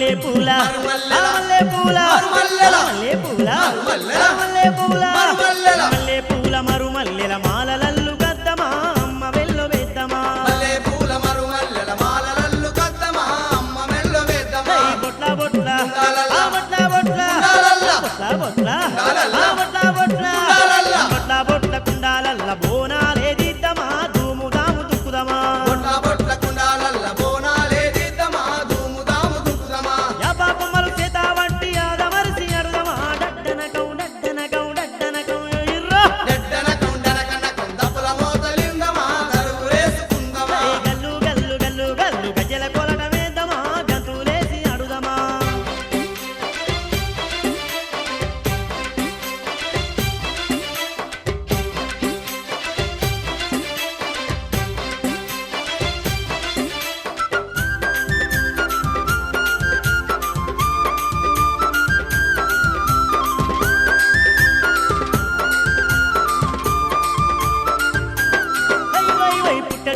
మల్లె పూల మల్లె పూల మల్లె పూల మల్లె పూల. మల్లె పూల